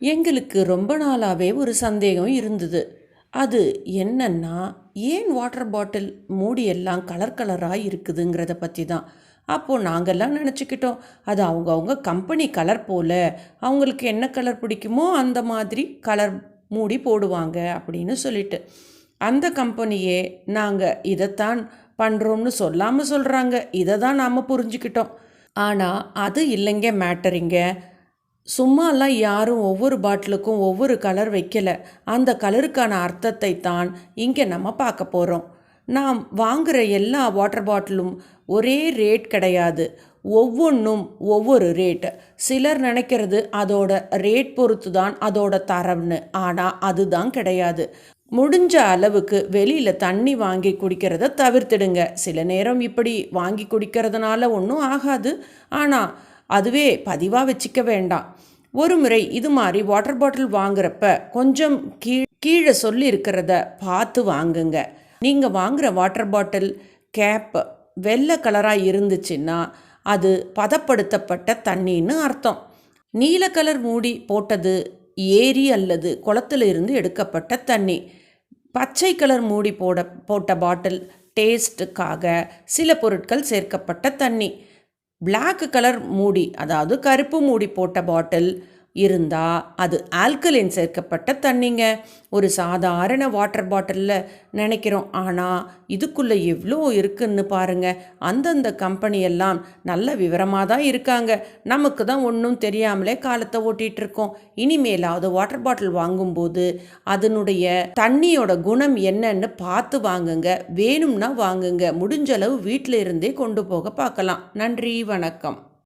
எங்களுக்கு ரொம்ப நாளாகவே ஒரு சந்தேகம் இருந்தது. அது என்னன்னா ஏன் வாட்டர் பாட்டில் மூடி எல்லாம் கலர் கலராக இருக்குதுங்கிறத பற்றி தான். அப்போது நாங்கள்லாம் நினச்சிக்கிட்டோம் அது அவங்கவுங்க கம்பெனி கலர் போல் அவங்களுக்கு என்ன கலர் பிடிக்குமோ அந்த மாதிரி கலர் மூடி போடுவாங்க அப்படின்னு சொல்லிட்டு. அந்த கம்பெனியே நாங்கள் இதைத்தான் பண்ணுறோம்னு சொல்லாமல் சொல்கிறாங்க இதை தான் நாம் புரிஞ்சுக்கிட்டோம். ஆனால் அது இல்லைங்க மேட்டரிங்க சும்மாலாம் யாரும் ஒவ்வொரு பாட்டிலுக்கும் ஒவ்வொரு கலர் வைக்கல. அந்த கலருக்கான அர்த்தத்தை தான் இங்கே நம்ம பார்க்க போகிறோம் நாம் வாங்குகிற எல்லா வாட்டர் பாட்டிலும் ஒரே ரேட் கிடையாது. ஒவ்வொன்றும் ஒவ்வொரு ரேட் சிலர் நினைக்கிறது அதோட ரேட் பொறுத்து தான் அதோட தரம்னு. ஆனால் அதுதான் கிடையாது. முடிஞ்ச அளவுக்கு வெளியில் தண்ணி வாங்கி குடிக்கிறத தவிர்த்துடுங்க. சில நேரம் இப்படி வாங்கி குடிக்கிறதுனால ஒன்றும் ஆகாது. ஆனால் அதுவே பதிவாக வச்சுக்க வேண்டாம். ஒரு முறை இது மாதிரி வாட்டர் பாட்டில் வாங்குறப்ப கொஞ்சம் கீழ் கீழே சொல்லி இருக்கிறத பார்த்து வாங்குங்க. நீங்கள் வாங்குகிற வாட்டர் பாட்டில் கேப் வெள்ளை கலராக இருந்துச்சுன்னா அது பதப்படுத்தப்பட்ட தண்ணின்னு அர்த்தம். நீல கலர் மூடி போட்டது ஏரி அல்லது குளத்துல இருந்து எடுக்கப்பட்ட தண்ணி. பச்சை கலர் மூடி போட போட்ட பாட்டில் டேஸ்ட்டுக்காக சில பொருட்கள் சேர்க்கப்பட்ட தண்ணி. பிளாக் கலர் மூடி அதாவது கருப்பு மூடி போட்ட பாட்டில் இருந்தால் அது ஆல்கலின் சேர்க்கப்பட்ட தண்ணிங்க. ஒரு சாதாரண வாட்டர் பாட்டிலில் நினைக்கிறோம். ஆனால் இதுக்குள்ளே எவ்வளோ இருக்குன்னு பாருங்கள் அந்தந்த கம்பெனியெல்லாம் நல்ல விவரமாக தான் இருக்காங்க. நமக்கு தான் ஒன்றும் தெரியாமலே காலத்தை ஓட்டிகிட்டு இருக்கோம். இனிமேலாவது வாட்டர் பாட்டில் வாங்கும்போது அதனுடைய தண்ணியோட குணம் என்னன்னு பார்த்து வாங்குங்க. வேணும்னா வாங்குங்க. முடிஞ்சளவு வீட்டில் இருந்தே கொண்டு போக பார்க்கலாம். நன்றி வணக்கம்.